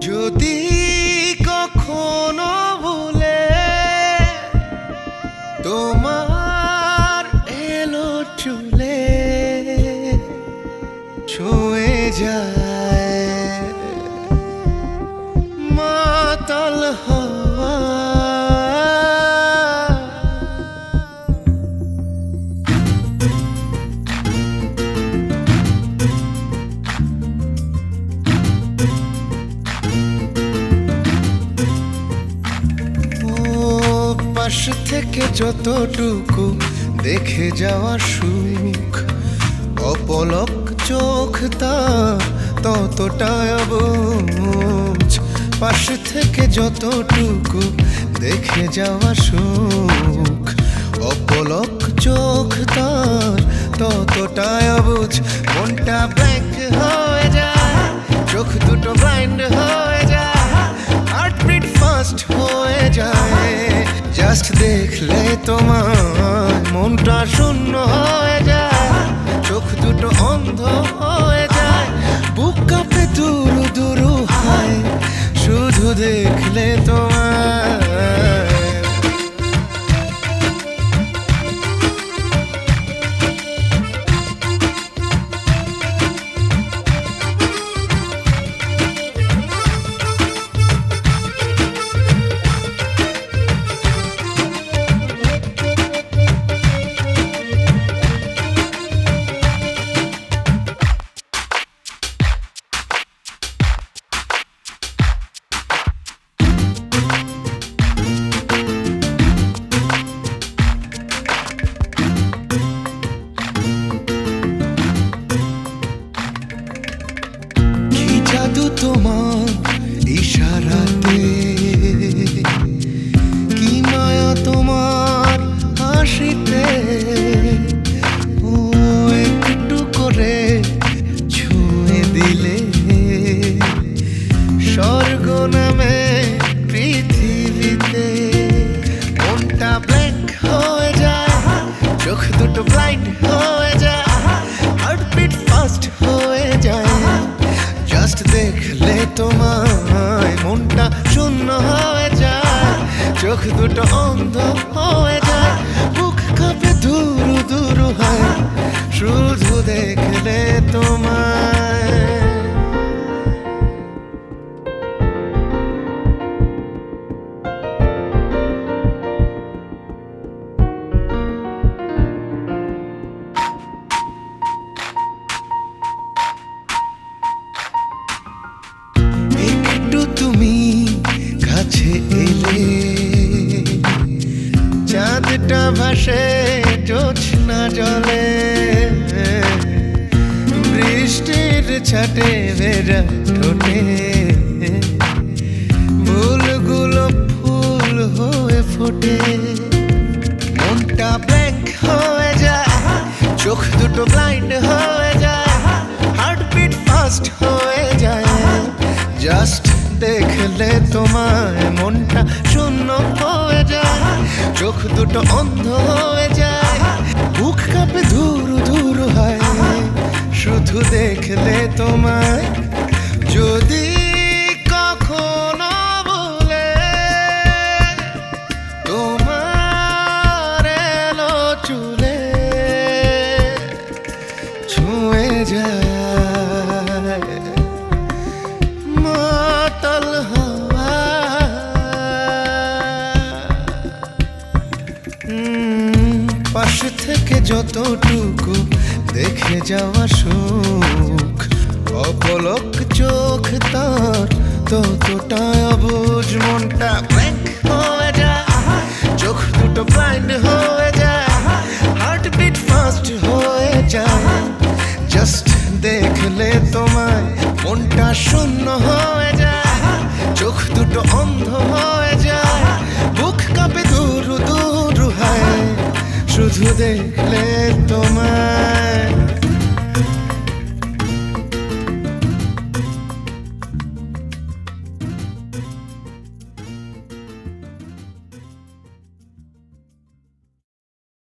注定 পাশ থেকে যতটুকু দেখে যাওয়া সুখ, অপলক চোখ তা ততটা বুঝ পাশ থেকে যতটুকু দেখে যাওয়া সুখ, অপলক চোখ তার ততটা বুঝ মনটা ব্ল্যাঙ্ক হয়ে যায়, চোখ দুটো ব্লাইন্ড হয়ে যায়। হার্টবিট ফাস্ট হয়ে জাস্ট দেখলে তোমার মনটা শূন্য হয়ে জাদু তোমার জাস্ট দেখলে তোমায় মনটা শূন্য হয়ে যায়, চোখ দুটো অন্ধ হয়ে যায় বুক কাঁপে দূর ভাসে জোছনা জলে। বৃষ্টির ছাটে বেড়া ঠোঁটে। ফুলগুলো ফুল হয়ে ফোটে। মনটা ব্ল্যাঙ্ক হয়ে যায়, চোখ দুটো ব্লাইন্ড হয়ে যায় হার্টবিট ফাস্ট হয়ে দেখলে তোমায় মনটা শূন্য হয়ে যায়, চোখ দুটো অন্ধ হয়ে যায়, বুক কাঁপে ধুরু ধুরু হয়। শুধু দেখলে তোমায় যদি কখনো বলে তোমার এলো চুলে, ছুঁয়ে যায়। পাশ থেকে যতটুকু দেখে যাওয়া সুখ, অপলক চোখ তার ততটা অবুঝ মনটা ব্ল্যাঙ্ক হয়ে যায়। চোখ দুটো ব্লাইন্ড হয়ে যায়। হার্টবিট ফাস্ট হয়ে যায়। জাস্ট দেখলে তোমায় মনটা শূন্য হয়ে কাঁপে দূর দূর